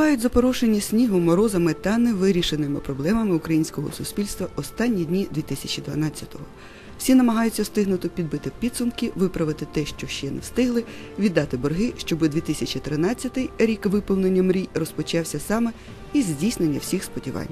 Спливають запорошені снігом, морозами та невирішеними проблемами українського суспільства останні дні 2012-го. Всі намагаються встигнути підбити підсумки, виправити те, що ще не встигли, віддати борги, щоб 2013 рік виповнення мрій розпочався саме із здійснення всіх сподівань.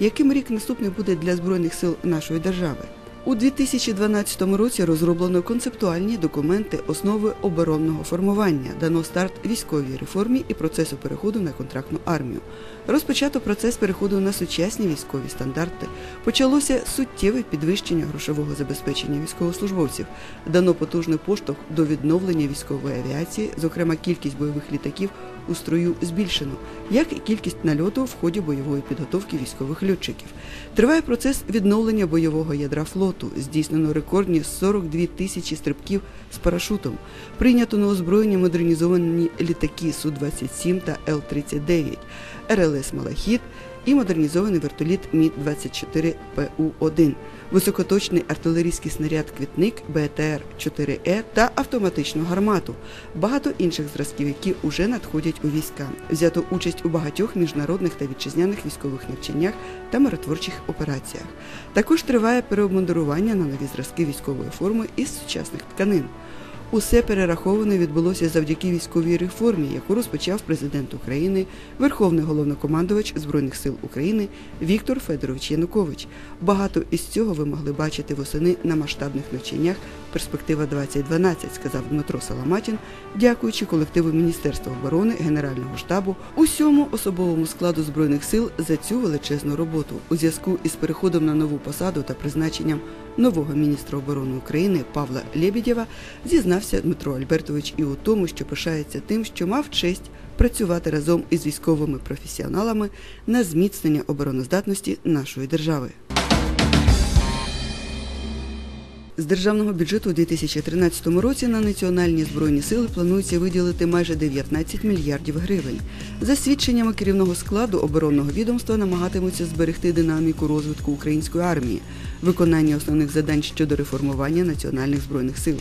Яким рік наступний буде для збройних сил нашої держави? У 2012 році розроблено концептуальні документи основи оборонного формування, дано старт військовій реформі і процесу переходу на контрактну армію. Розпочато процес переходу на сучасні військові стандарти. Почалося суттєве підвищення грошового забезпечення військовослужбовців, дано потужний поштовх до відновлення військової авіації, зокрема кількість бойових літаків у строю збільшено, як і кількість нальоту в ході бойової підготовки військових льотчиків. Триває процес відновлення бойового ядра флоту. Здійснено рекордні 42 тисячі стрибків з парашутом. Прийнято на озброєння модернізовані літаки Су-27 та Л-39, РЛС Малахіт і модернізований вертоліт Мі-24ПУ-1, високоточний артилерійський снаряд Квітник БТР-4Е та автоматичну гармату, багато інших зразків, які уже надходять у війська. Взято участь у багатьох міжнародних та вітчизняних військових навчаннях та миротворчих операціях. Також триває переобмундирування на нові зразки військової форми із сучасних тканин. Усе перераховане відбулося завдяки військовій реформі, яку розпочав президент України, Верховний головнокомандувач Збройних сил України Віктор Федорович Янукович. Багато із цього ви могли бачити восени на масштабних навчаннях Перспектива 2012, сказав Дмитро Саламатін, дякуючи колективу Міністерства оборони, Генерального штабу, усьому особовому складу збройних сил за цю величезну роботу у зв'язку із переходом на нову посаду та призначенням нового міністра оборони України Павла Лєбідєва зізнався Дмитро Альбертович і у тому, що пишається тим, що мав честь працювати разом із військовими професіоналами на зміцнення обороноздатності нашої держави. З державного бюджету у 2013 році на національні збройні сили планується виділити майже 19 мільярдів гривень. За свідченнями керівного складу оборонного відомства намагатимуться зберегти динаміку розвитку української армії, виконання основних завдань щодо реформування національних збройних сил.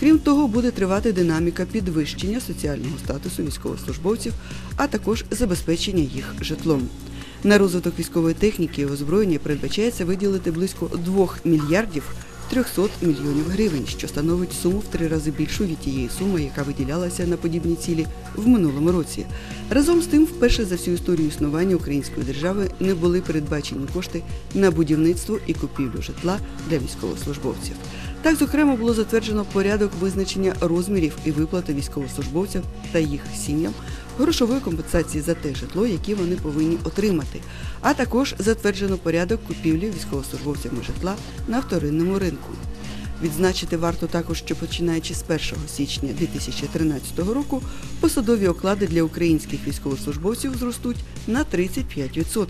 Крім того, буде тривати динаміка підвищення соціального статусу військовослужбовців, а також забезпечення їх житлом. На розвиток військової техніки і озброєння передбачається виділити близько 2 мільярдів 300 мільйонів гривень, що становить суму в три рази більшу від тієї суми, яка виділялася на подібні цілі в минулому році. Разом з тим, вперше за всю історію існування української держави не були передбачені кошти на будівництво і купівлю житла для військовослужбовців. Так, зокрема, було затверджено порядок визначення розмірів і виплати військовослужбовцям та їх сім'ям грошової компенсації за те житло, яке вони повинні отримати, а також затверджено порядок купівлі військовослужбовцями житла на вторинному ринку. Відзначити варто також, що починаючи з 1 січня 2013 року посадові оклади для українських військовослужбовців зростуть на 35%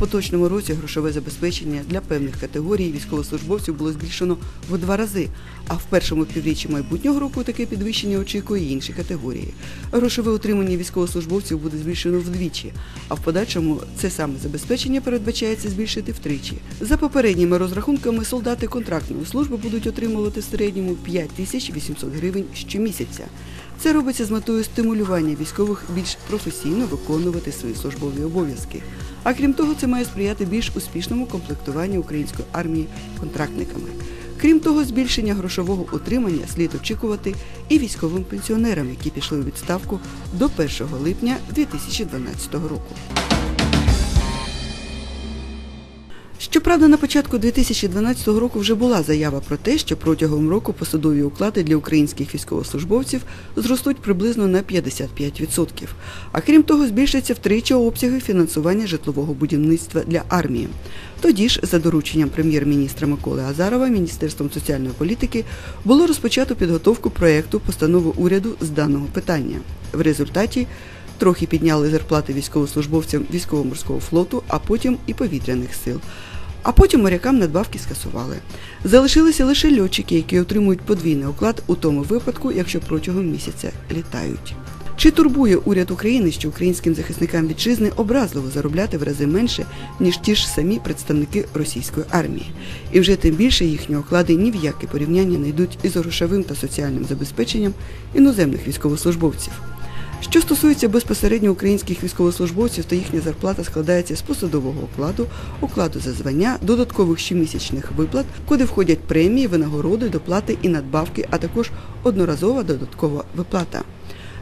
поточному році грошове забезпечення для певних категорій військовослужбовців було збільшено в два рази, а в першому півріччі майбутнього року таке підвищення очікує інші категорії. Грошове утримання військовослужбовців буде збільшено вдвічі, а в подальшому це саме забезпечення передбачається збільшити втричі. За попередніми розрахунками солдати контрактної служби будуть отримувати в середньому 5 тисяч 800 гривень щомісяця. Це робиться з метою стимулювання військових більш професійно виконувати свої службові обов'язки. А крім того, це має сприяти більш успішному комплектуванню української армії контрактниками. Крім того, збільшення грошового утримання слід очікувати і військовим пенсіонерам, які пішли у відставку до 1 липня 2012 року. Щоправда, на початку 2012 року вже була заява про те, що протягом року посадові уклади для українських військовослужбовців зростуть приблизно на 55%. А крім того, збільшаться втричі обсяги фінансування житлового будівництва для армії. Тоді ж, за дорученням прем'єр-міністра Миколи Азарова, Міністерством соціальної політики було розпочато підготовку проєкту постанови уряду з даного питання. В результаті трохи підняли зарплати військовослужбовцям військово-морського флоту, а потім і повітряних сил. А потім морякам надбавки скасували. Залишилися лише льотчики, які отримують подвійний оклад у тому випадку, якщо протягом місяця літають. Чи турбує уряд України, що українським захисникам вітчизни образливо заробляти в рази менше, ніж ті ж самі представники російської армії? І вже тим більше їхні оклади ні в яке порівняння не йдуть із грошовим та соціальним забезпеченням іноземних військовослужбовців. Що стосується безпосередньо українських військовослужбовців, то їхня зарплата складається з посадового окладу, окладу за звання, додаткових щомісячних виплат, куди входять премії, винагороди, доплати і надбавки, а також одноразова додаткова виплата.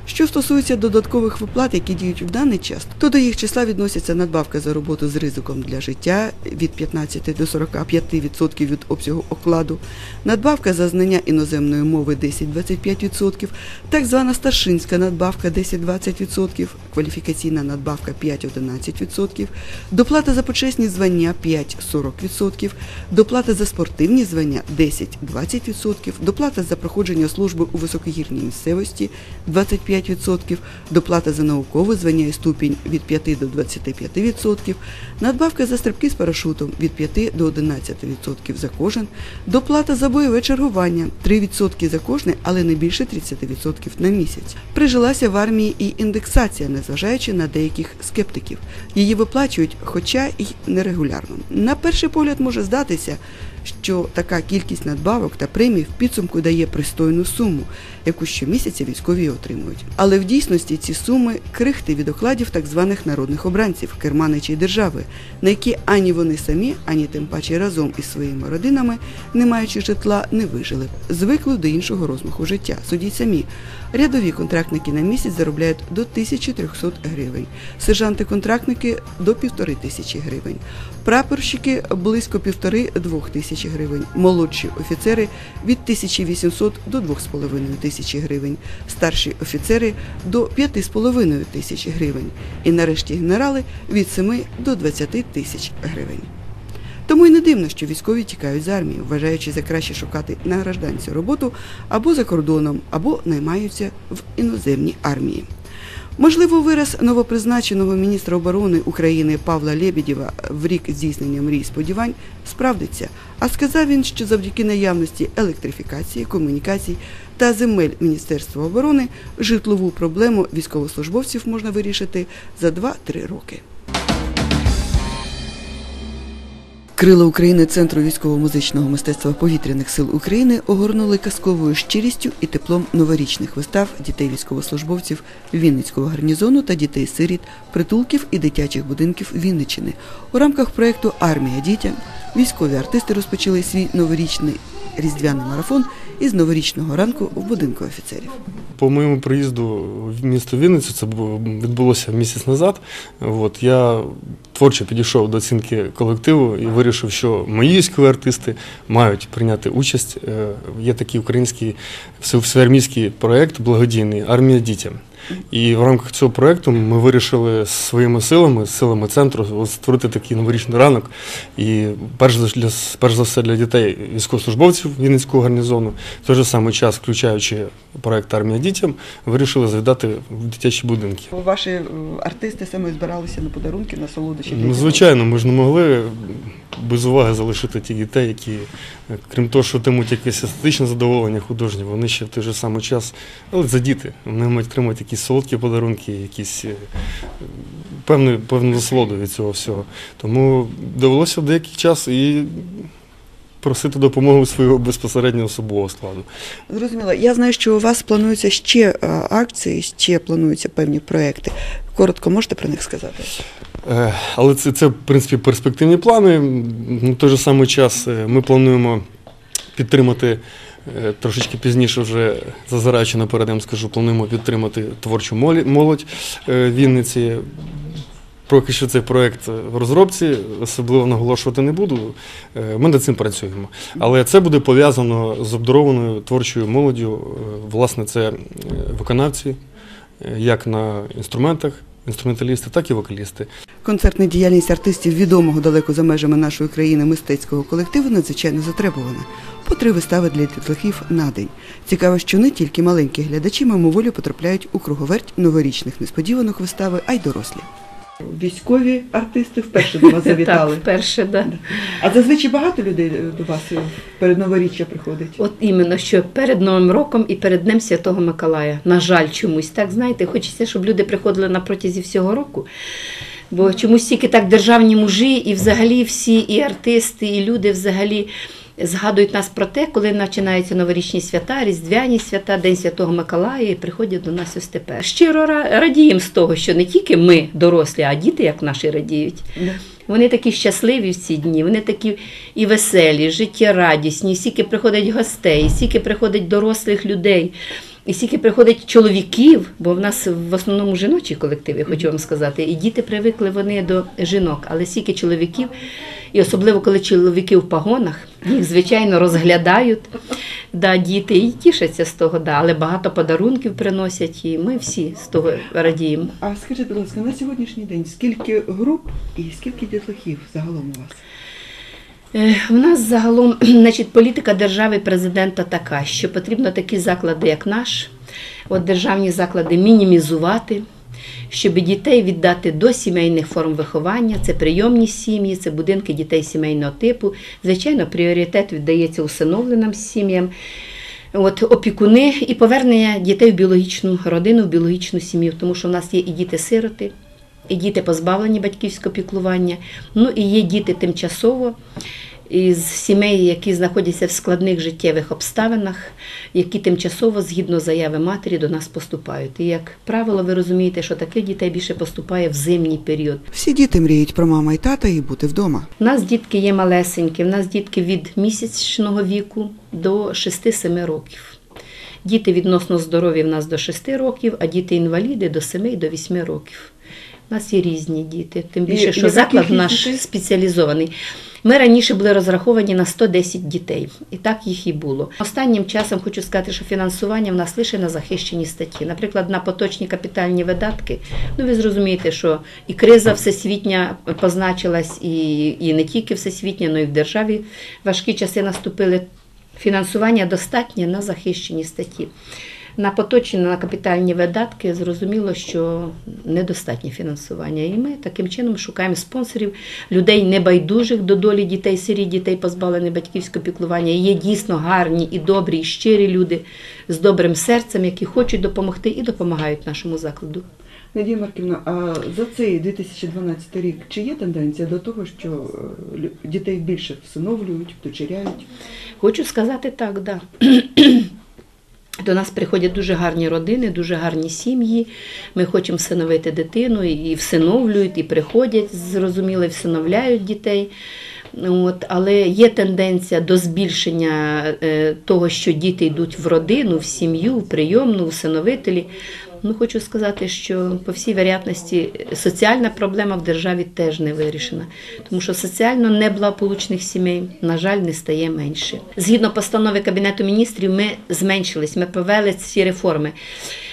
Що стосується додаткових виплат, які діють в даний час, то до їх числа відносяться надбавка за роботу з ризиком для життя від 15 до 45% від обсягу окладу, надбавка за знання іноземної мови 10-25%, так звана старшинська надбавка 10-20%, кваліфікаційна надбавка 5-11%, доплата за почесні звання 5-40%, доплата за спортивні звання 10-20%, доплата за проходження служби у високогірній місцевості 25%, доплата за наукове звання і ступінь від 5 до 25%, надбавка за стрибки з парашутом від 5 до 11% за кожен, доплата за бойове чергування 3% за кожне, але не більше 30% на місяць. Прижилася в армії і індексація, незважаючи на деяких скептиків. Її виплачують, хоча й нерегулярно. На перший погляд може здатися, що така кількість надбавок та премій в підсумку дає пристойну суму, яку щомісяця військові отримують. Але в дійсності ці суми крихти від окладів так званих народних обранців, керманичі держави, на які ані вони самі, ані тим паче разом із своїми родинами, не маючи житла, не вижили. Звикли до іншого розмаху життя. Судіть самі. Рядові контрактники на місяць заробляють до 1300 гривень, сержанти-контрактники до півтори тисячі гривень, прапорщики близько півтори-двох тисяч гривень, молодші офіцери від 1800 до 2,5 тисячі гривень, старші офіцери до 5,5 тисяч гривень і нарешті генерали від 7 до 20 тисяч гривень. Тому й не дивно, що військові тікають з армії, вважаючи за краще шукати на гражданці роботу або за кордоном, або наймаються в іноземній армії. Можливо, вираз новопризначеного міністра оборони України Павла Лебедєва в рік здійснення мрій сподівань справдиться. А сказав він, що завдяки наявності електрифікації, комунікацій та земель Міністерства оборони житлову проблему військовослужбовців можна вирішити за 2-3 роки. Крила України Центру військово-музичного мистецтва повітряних сил України огорнули казковою щирістю і теплом новорічних вистав дітей військовослужбовців Вінницького гарнізону та дітей-сиріт, притулків і дитячих будинків Вінничини. У рамках проєкту Армія дітям військові артисти розпочали свій новорічний різдвяний марафон із новорічного ранку в будинку офіцерів. По моєму приїзду в місто Вінницю, це було- відбулося місяць назад. От, я творчо підійшов до оцінки колективу і вирішив, що мої військові артисти мають прийняти участь. Е, Є такий український всеармійський проєкт благодійний Армія дітям. І в рамках цього проєкту ми вирішили своїми силами, силами центру, створити такий новорічний ранок. І перш за, для, перш за все для дітей військовослужбовців Вінницького гарнізону, в той же самий час, включаючи проєкт Армія дітям, вирішили завідати в дитячі будинки. Ваші е, артисти саме збиралися на подарунки, на солодощі. Ну, звичайно, ми ж не могли без уваги залишити ті дітей, які, крім того, що отримують якесь естетичне задоволення художнє, вони ще в той же самий час, але за діти, вони мають отримати якісь солодкі подарунки, якісь е, певну, певну насолоду від цього всього. Тому довелося в деякий час і просити допомогу свого безпосереднього особового складу. Зрозуміло. Я знаю, що у вас плануються ще е, акції, ще плануються певні проекти. Коротко можете про них сказати? Е, Але це, це в принципі, перспективні плани. На той же самий час е, ми плануємо підтримати трошечки пізніше, вже зазираючи наперед, я вам скажу, плануємо підтримати творчу молодь Вінниці. Поки що цей проєкт в розробці, особливо наголошувати не буду. Е, Ми над цим працюємо. Але це буде пов'язано з обдарованою творчою молоддю. Е, Власне, це е, виконавці, як на інструментах, інструменталісти, так і вокалісти. Концертна діяльність артистів відомого далеко за межами нашої країни мистецького колективу надзвичайно затребувана. По три вистави для дітлахів на день. Цікаво, що не тільки маленькі глядачі мимоволі потрапляють у круговерть новорічних несподіванок вистави, а й дорослі. Військові артисти вперше до вас Так, вперше, да. А зазвичай багато людей до вас перед новоріччя приходить. От іменно що перед Новим роком і перед Днем Святого Миколая. На жаль, чомусь. Так, знаєте, хочеться, щоб люди приходили на протязі всього року. Бо чомусь тільки так державні мужі, і взагалі всі, і артисти, і люди взагалі згадують нас про те, коли починаються новорічні свята, різдвяні свята, День Святого Миколая і приходять до нас ось тепер. Щиро радіємо з того, що не тільки ми дорослі, а діти, як наші радіють. Вони такі щасливі в ці дні, вони такі і веселі, життєрадісні, стільки приходить гостей, стільки приходить дорослих людей. І стільки приходить чоловіків, бо в нас в основному жіночі колективи, хочу вам сказати, і діти привикли вони до жінок, але стільки чоловіків, і особливо коли чоловіки в погонах, їх звичайно розглядають да, діти і тішаться з того, да, але багато подарунків приносять, і ми всі з того радіємо. А скажіть, будь ласка, на сьогоднішній день скільки груп і скільки дітлахів загалом у вас? Е, У нас загалом значить, політика держави президента така, що потрібно такі заклади, як наш, от державні заклади мінімізувати, щоб дітей віддати до сімейних форм виховання, це прийомні сім'ї, це будинки дітей сімейного типу. Звичайно, пріоритет віддається усиновленим сім'ям. От опікуни і повернення дітей в біологічну родину, в біологічну сім'ю, тому що в нас є і діти-сироти, і діти позбавлені батьківського піклування, ну і є діти тимчасово із сімей, які знаходяться в складних життєвих обставинах, які тимчасово, згідно заяви матері, до нас поступають. І як правило, ви розумієте, що таких дітей більше поступає в зимній період. Всі діти мріють про мама і тата і бути вдома. У нас дітки є малесенькі, у нас дітки від місячного віку до 6-7 років. Діти відносно здорові в нас до 6 років, а діти-інваліди до 7 і до 8 років. У нас є різні діти, тим більше, що заклад наш спеціалізований. Ми раніше були розраховані на 110 дітей, і так їх і було. Останнім часом хочу сказати, що фінансування в нас лише на захищені статті. Наприклад, на поточні капітальні видатки. Ну ви зрозумієте, що і криза всесвітня позначилась, і, і не тільки всесвітня, але й в державі важкі часи наступили. Фінансування достатнє на захищені статті. На поточні на капітальні видатки зрозуміло, що недостатнє фінансування. І ми таким чином шукаємо спонсорів, людей небайдужих до долі дітей, сиріт, дітей, позбавлених батьківського піклування. І Є дійсно гарні і добрі, і щирі люди з добрим серцем, які хочуть допомогти і допомагають нашому закладу. Надія Марківна, а за цей 2012 рік чи є тенденція до того, що е, дітей більше всиновлюють, вдочеряють? Хочу сказати так, да. До нас приходять дуже гарні родини, дуже гарні сім'ї. Ми хочемо всиновити дитину, і всиновлюють, і приходять, зрозуміло, і всиновляють дітей. От, але є тенденція до збільшення е, того, що діти йдуть в родину, в сім'ю, в прийомну, в всиновителі. Ну, хочу сказати, що по всій вероятності соціальна проблема в державі теж не вирішена, тому що соціально неблагополучних сімей, на жаль, не стає менше. Згідно постанови Кабінету міністрів, ми зменшились, ми провели ці реформи.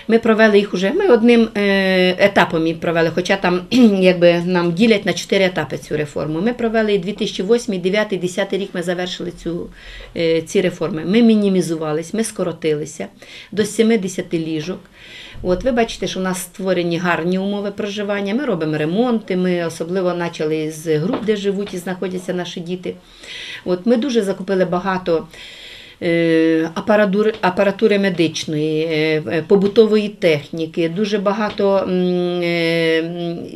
Ми провели їх уже. Ми одним е, етапом їх провели, хоча там якби нам ділять на чотири етапи цю реформу. Ми провели 2008, 2009, 2010 рік. Ми завершили цю, е, ці реформи. Ми мінімізувались, ми скоротилися до 70 ліжок. От ви бачите, що у нас створені гарні умови проживання. Ми робимо ремонти. Ми особливо почали з груп, де живуть і знаходяться наші діти. От ми дуже закупили багато. Е, Апаратури, апаратури медичної, е, е, побутової техніки, дуже багато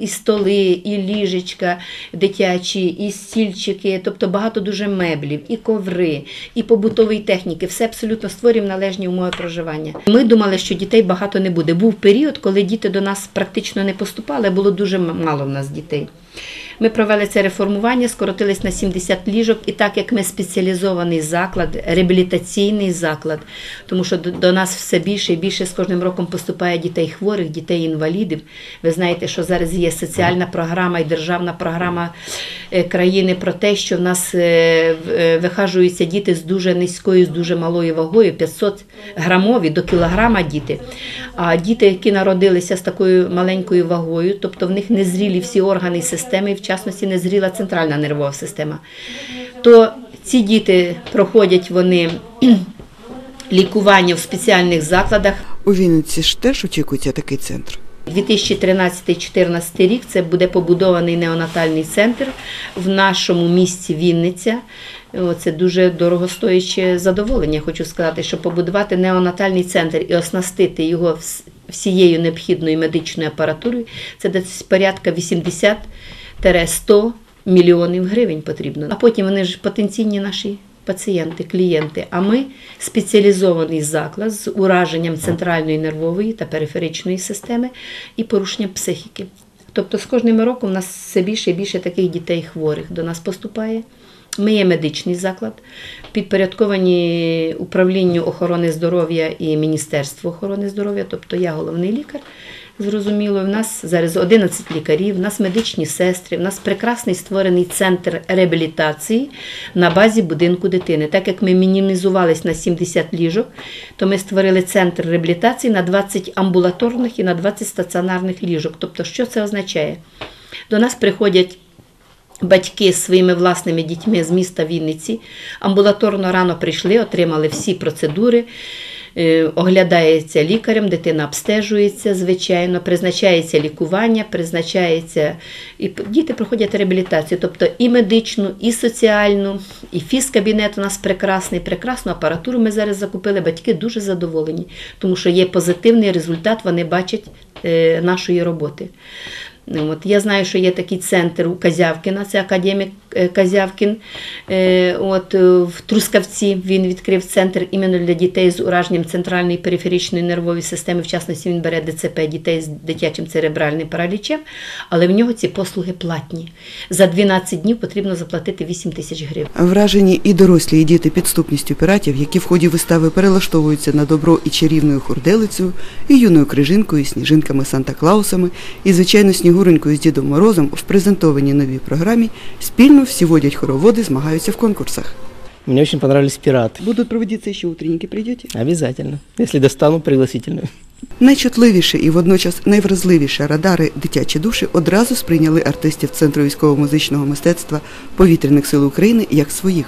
і столи, і ліжечка дитячі, і стільчики, тобто багато дуже меблів, і коври, і побутової техніки. Все абсолютно створюємо належні умови проживання. Ми думали, що дітей багато не буде. Був період, коли діти до нас практично не поступали, було дуже мало в нас дітей. Ми провели це реформування, скоротились на 70 ліжок, і так як ми спеціалізований заклад, реабілітаційний заклад, тому що до, нас все більше і більше з кожним роком поступає дітей хворих, дітей інвалідів. Ви знаєте, що зараз є соціальна програма і державна програма е, країни про те, що в нас е, е, вихажуються діти з дуже низькою, з дуже малою вагою, 500 грамові до кілограма діти. А діти, які народилися з такою маленькою вагою, тобто в них незрілі всі органи системи, і в частності незріла центральна нервова система, то ці діти проходять вони лікування в спеціальних закладах. У Вінниці ж теж очікується такий центр. 2013-2014 рік це буде побудований неонатальний центр в нашому місті Вінниця. Це дуже дорогостояче задоволення. Хочу сказати, що побудувати неонатальний центр і оснастити його всією необхідною медичною апаратурою це десь порядка 80-100 мільйонів гривень потрібно. А потім вони ж потенційні наші пацієнти, клієнти. А ми спеціалізований заклад з ураженням центральної нервової та периферичної системи і порушенням психіки. Тобто з кожним роком у нас все більше і більше таких дітей хворих до нас поступає. Ми є медичний заклад, підпорядковані управлінню охорони здоров'я і Міністерству охорони здоров'я, тобто я головний лікар. Зрозуміло, в нас зараз 11 лікарів, в нас медичні сестри, в нас прекрасний створений центр реабілітації на базі будинку дитини. Так як ми мінімізувались на 70 ліжок, то ми створили центр реабілітації на 20 амбулаторних і на 20 стаціонарних ліжок. Тобто, що це означає? До нас приходять Батьки з своїми власними дітьми з міста Вінниці амбулаторно рано прийшли, отримали всі процедури, оглядається лікарем, дитина обстежується, звичайно, призначається лікування, призначається і діти проходять реабілітацію, тобто і медичну, і соціальну, і фізкабінет у нас прекрасний, прекрасну апаратуру ми зараз закупили. Батьки дуже задоволені, тому що є позитивний результат, вони бачать е, нашої роботи. Ну, От, я знаю, що є такий центр у Казявкіна, це академік е, Казявкін. Е, От, е, в Трускавці він відкрив центр іменно для дітей з ураженням центральної периферичної нервової системи. В частності він бере ДЦП дітей з дитячим церебральним паралічем, але в нього ці послуги платні. За 12 днів потрібно заплатити 8 тисяч гривень. Вражені і дорослі, і діти підступністю піратів, які в ході вистави перелаштовуються на добро і чарівною хурделицею, і юною крижинкою, і сніжинками Санта-Клаусами, і звичайно снігуренькою з Дідом Морозом в презентованій новій програмі спільно всі водять хороводи, змагаються в конкурсах. Мне очень понравились пираты. Будуть проводитися ще утренники, прийдете? Обязательно. Если достану пригласительную. Найчутливіше і водночас найвразливіше радари дитячі душі одразу сприйняли артистів Центру військово-музичного мистецтва повітряних сил України як своїх.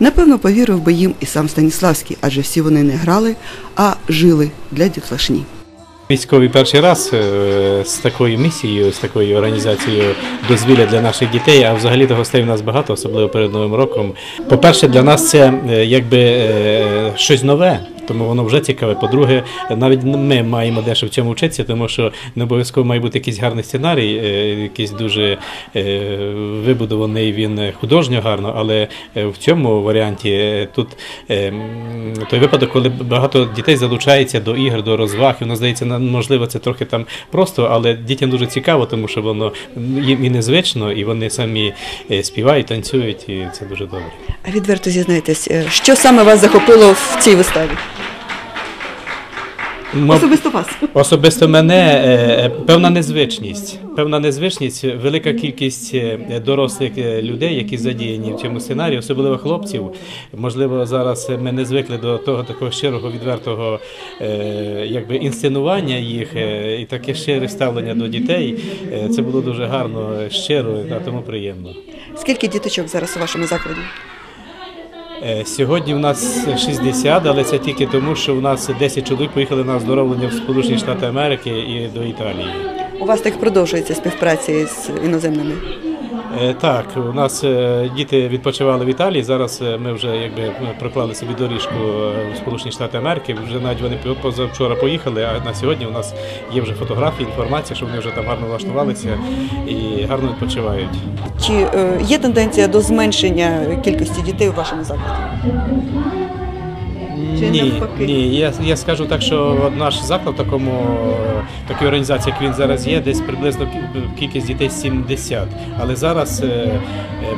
Напевно, повірив би їм і сам Станіславський, адже всі вони не грали, а жили для дітлашні. Військовий перший раз е, з такою місією, з такою організацією дозвілля для наших дітей, а взагалі то гостей у нас багато, особливо перед Новим роком. По-перше, для нас це е, якби е, щось нове, тому воно вже цікаве. По-друге, навіть ми маємо дещо в цьому вчитися, тому що не обов'язково має бути якийсь гарний сценарій, е, якийсь дуже е, вибудований він художньо гарно, але е, в цьому варіанті тут той випадок, коли багато дітей залучається до ігор, до розваг, і воно здається, можливо, це трохи там просто, але дітям дуже цікаво, тому що воно їм і незвично, і вони самі співають, танцюють, і це дуже добре. А відверто зізнайтесь, що саме вас захопило в цій виставі? Маб- Особисто вас. Особисто мене е, певна незвичність. Певна незвичність, велика кількість е, дорослих е, людей, які задіяні в цьому сценарії, особливо хлопців. Можливо, зараз ми не звикли до того такого щирого, відвертого е, якби інсценування їх е, і таке щире ставлення до дітей. Е, Це було дуже гарно, щиро, та тому приємно. Скільки діточок зараз у вашому закладі? Е, Сьогодні в нас 60, але це тільки тому, що в нас 10 чоловік поїхали на оздоровлення в Сполучені Штати Америки і до Італії. У вас так продовжується співпраця з іноземними. Е, Так, у нас е, діти відпочивали в Італії. Зараз е, ми вже якби проклали собі доріжку в Сполучені Штати Америки. Вже навіть вони позавчора поїхали. А на сьогодні у нас є вже фотографії, інформація, що вони вже там гарно влаштувалися і гарно відпочивають. Чи є тенденція до зменшення кількості дітей у вашому закладі? Чи ні, навпаки? ні, я, я скажу так, що наш заклад в такому такій організації, як він зараз є, десь приблизно кількість дітей 70. Але зараз е, е,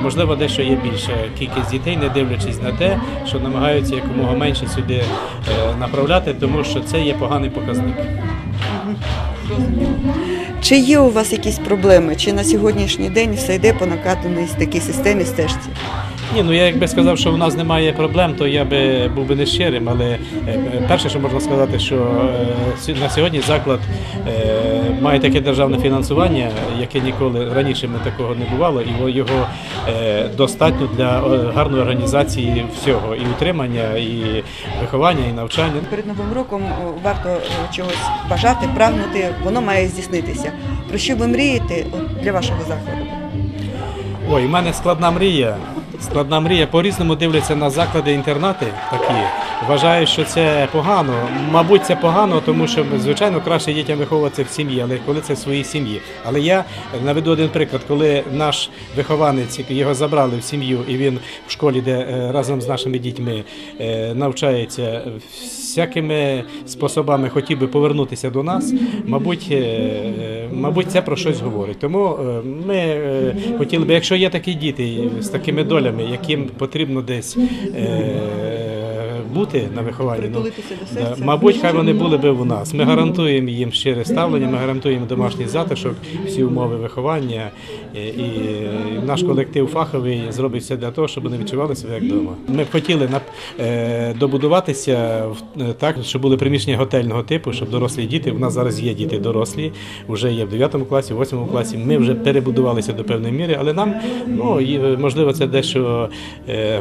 можливо дещо є більша кількість дітей, не дивлячись на те, що намагаються якомога менше сюди е, направляти, тому що це є поганий показник. Чи є у вас якісь проблеми? Чи на сьогоднішній день все йде по накатаній такій системі стежці? Ні, ну я якби сказав, що в нас немає проблем, то я би був би нещирим. Але е, перше, що можна сказати, що е, на сьогодні заклад е, має таке державне фінансування, яке ніколи раніше ми такого не бувало, і його достатньо для гарної організації всього і утримання, і виховання, і навчання. Перед новим роком варто чогось бажати, прагнути, воно має здійснитися. Про що ви мрієте для вашого закладу? Ой, у мене складна мрія. Складна мрія. По-різному дивляться на заклади інтернати такі. вважаю, що це погано. Мабуть, це погано, тому що звичайно краще дітям виховуватися в сім'ї, але коли це в своїй сім'ї. Але я наведу один приклад, коли наш вихованець його забрали в сім'ю, і він в школі, де е, разом з нашими дітьми е, навчається всякими способами хотів би повернутися до нас, мабуть, е, мабуть, це про щось говорить. Тому ми хотіли би, якщо є такі діти з такими долями, яким потрібно десь. е, Бути на вихованні, ну, да, мабуть, хай вони були би у нас. Ми гарантуємо їм щире ставлення, ми гарантуємо домашній затишок, всі умови виховання, і наш колектив фаховий зробить все для того, щоб вони відчували себе як вдома. Ми б хотіли е, добудуватися е, так, щоб були приміщення готельного типу, щоб дорослі діти. У нас зараз є діти дорослі, вже є в 9 класі, в 8 класі. Ми вже перебудувалися до певної міри, але нам, ну е, можливо, це дещо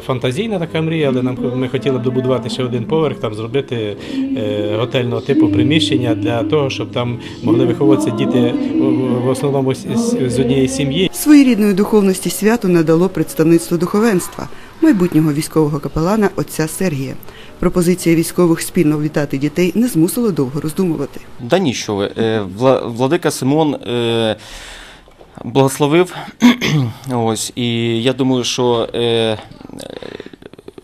фантазійна така мрія, але нам ми хотіли б добудувати ще один поверх, там зробити е, готельного типу приміщення для того, щоб там могли виховуватися діти в- основному з, однієї сім'ї. Своєрідної духовності святу надало представництво духовенства, майбутнього військового капелана отця Сергія. Пропозиція військових спільно вітати дітей не змусила довго роздумувати. Да ні, що ви. Е, Владика Симон е, благословив. Ось, і я думаю, що е,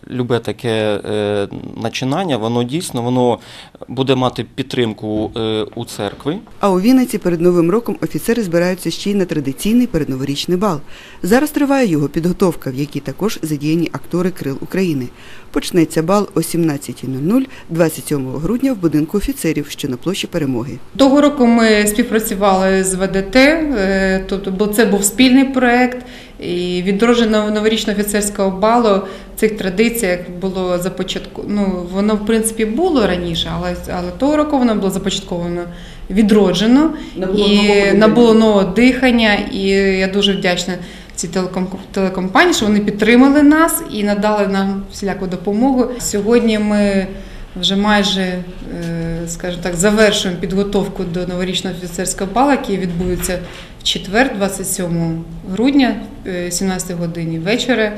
любе таке е, начинання, воно дійсно воно буде мати підтримку е, у церкви. А у Вінниці перед Новим роком офіцери збираються ще й на традиційний передноворічний бал. Зараз триває його підготовка, в якій також задіяні актори Крил України. Почнеться бал о 17.00 27 грудня в будинку офіцерів, що на площі Перемоги. Того року ми співпрацювали з ВДТ, е, тобто бо це був спільний проект. І відродження новорічного офіцерського балу в цих традиціях було започатку. Ну воно в принципі було раніше, але але того року воно було започатковано відроджено Набуло і нового набуло нового дихання. І я дуже вдячна цій телеком телекомпанії, що вони підтримали нас і надали нам всіляку допомогу. Сьогодні ми вже майже, е, скажімо так, завершуємо підготовку до новорічного офіцерського балу, який відбудеться в четвер, 27 грудня, е, 17 годині вечора.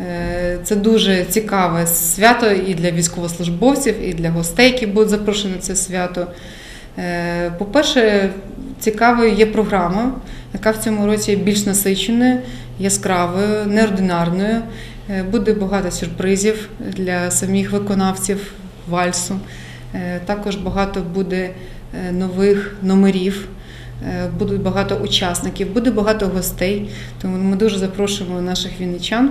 Е, Це дуже цікаве свято і для військовослужбовців, і для гостей, які будуть запрошені на це свято. Е, По-перше, цікавою є програма, яка в цьому році більш насиченою, яскравою, неординарною. Е, Буде багато сюрпризів для самих виконавців вальсу. Е, Також багато буде е, нових номерів, е, будуть багато учасників, буде багато гостей. Тому ми дуже запрошуємо наших вінничан.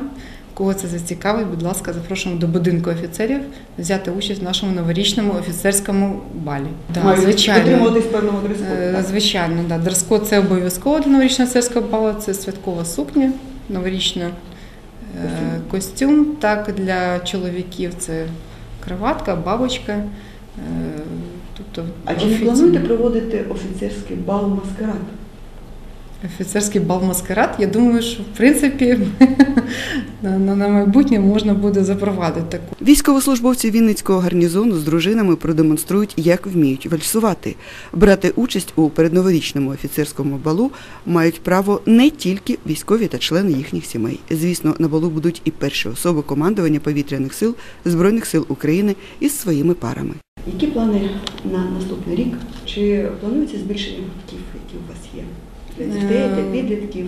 Кого це зацікавить, будь ласка, запрошуємо до будинку офіцерів взяти участь в нашому новорічному офіцерському балі. Да, звичайно. певного Е, Звичайно, да. Дрес-код це обов'язково для новорічного царського балу, це святкова сукня, новорічна е, костюм. Так, для чоловіків це краватка, бабочка. е, Тобто офіційно. проводити офіцерський бал маскарад? Офіцерський бал маскарад. Я думаю, що в принципі на, на, на майбутнє можна буде запровадити таку. Військовослужбовці Вінницького гарнізону з дружинами продемонструють, як вміють вальсувати. Брати участь у передноворічному офіцерському балу мають право не тільки військові та члени їхніх сімей. Звісно, на балу будуть і перші особи командування повітряних сил Збройних сил України із своїми парами. Які плани на наступний рік? Чи планується збільшення гуртків, які у вас є? Для дітей, підлітків?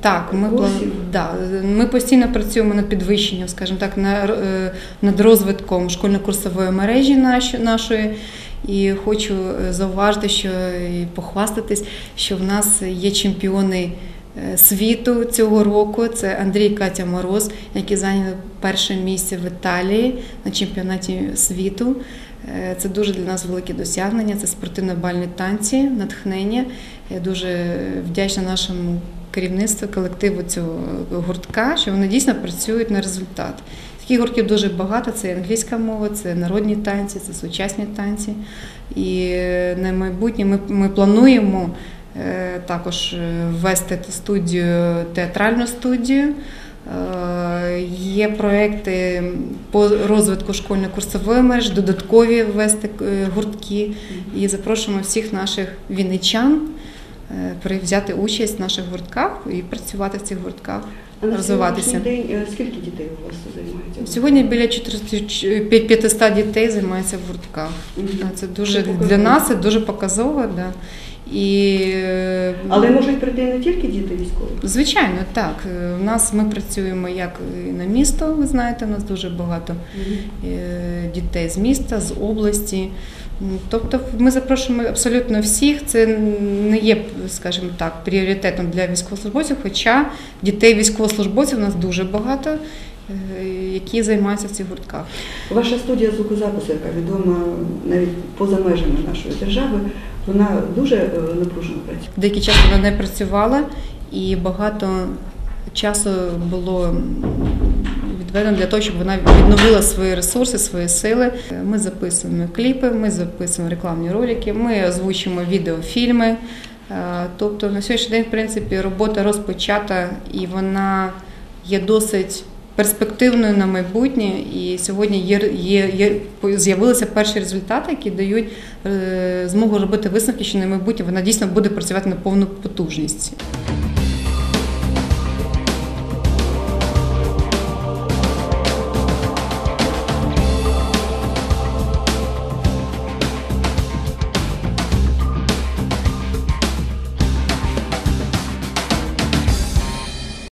Так, ми, Курсів? да, ми постійно працюємо над підвищенням, скажімо так, е, над розвитком школьно-курсової мережі нашої. І хочу е, зауважити, що і похвастатись, що в нас є чемпіони е, світу цього року. Це Андрій Катя Мороз, які зайняли перше місце в Італії на чемпіонаті світу. Е, Це дуже для нас велике досягнення. Це спортивно-бальні танці, натхнення. Я дуже вдячна нашому керівництву, колективу цього гуртка, що вони дійсно працюють на результат. Таких гуртків дуже багато. Це англійська мова, це народні танці, це сучасні танці. І е, на майбутнє ми, ми плануємо е, також ввести студію, театральну студію. Е, Є проекти по розвитку школьно-курсової мережі, додаткові ввести е, гуртки. І запрошуємо всіх наших вінничан е, взяти участь в наших гуртках і працювати в цих гуртках. розвиватися. день е, скільки дітей у вас займається? Сьогодні біля 400 500 дітей займається в гуртках. Це дуже для нас це дуже показово. Да. І, е, Але можуть прийти не тільки діти військових. Звичайно, так. Е, У нас ми працюємо як на місто, ви знаєте, у нас дуже багато е, дітей з міста, з області. Тобто ми запрошуємо абсолютно всіх. Це не є, скажімо так, пріоритетом для військовослужбовців, хоча дітей військовослужбовців у нас дуже багато, які займаються в цих гуртках. Ваша студія звукозапису, яка відома навіть поза межами нашої держави, вона дуже е, напружено працює. Деякий час вона не працювала, і багато часу було відведено для того, щоб вона відновила свої ресурси, свої сили. Ми записуємо кліпи, ми записуємо рекламні ролики, ми озвучуємо відеофільми. Е, Тобто на сьогоднішній день, в принципі, робота розпочата і вона є досить перспективною на майбутнє. І сьогодні є, є, є з'явилися перші результати, які дають е, змогу робити висновки, що на майбутнє вона дійсно буде працювати на повну потужність.